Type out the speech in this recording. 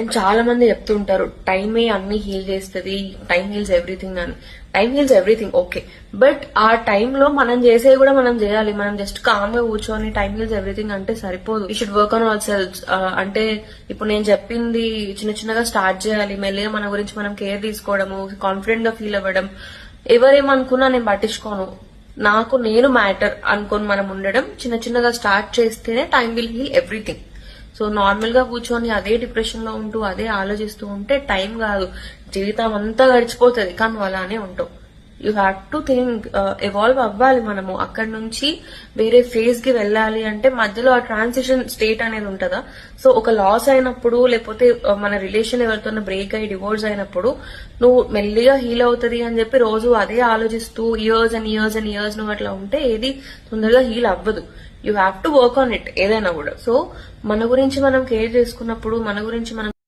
And చాలా మంది చెప్తుంటారు టైమే అన్ని హీల్ చేస్తుంది టైం హీల్స్ ఎవ్రీథింగ్ అని. Time heals everything okay but ఆ టైంలో మనం చేసేవి కూడా మనం చేయాలి. మనం జస్ట్ కామ్గా కూర్చొని టైం హీల్స్ ఎవ్రీథింగ్ అంటే సరిపోదు. We should work on our self అంటే ఇప్పుడు నేను చెప్పింది చిన్న చిన్నగా స్టార్ట్ చేయాలి. మెల్లిగా మన గురించి మనం కేర్ తీసుకోవడము కాన్ఫిడెంట్గా ఫీల్ అవ్వడం. ఎవరేమనుకున్నా నేను పట్టించుకోను. నాకు నేను మ్యాటర్ అనుకొని మనం ఉండడం చిన్న చిన్నగా స్టార్ట్ చేస్తేనే time will heal everything so నార్మల్గా కూర్చొని అదే డిప్రెషన్లో ఉంటూ అదే ఆలోచిస్తూ ఉంటే టైం కాదు. జీవితం అంతా గడిచిపోతుంది కానీ అలానే ఉంటావు. You have to think evolve అవ్వాలి మనము. అక్కడ నుంచి వేరే ఫేజ్కి వెళ్ళాలి అంటే మధ్యలో ఆ ట్రాన్సిషన్ స్టేట్ అనేది ఉంటుందా? సో ఒక లాస్ అయినప్పుడు లేకపోతే uh, మన రిలేషన్ ఎవరితో బ్రేక్ అయ్యి డివోర్స్ అయినప్పుడు నువ్వు మెల్లిగా హీల్ అవుతుంది అని చెప్పి రోజు అదే ఆలోచిస్తూ years and years and years నువ్వు అట్లా ఉంటే ఏది తొందరగా హీల్ అవ్వదు. You have to work on it ఏదైనా కూడా. సో మన గురించి మనం కేర్ చేసుకున్నప్పుడు మన గురించి మనం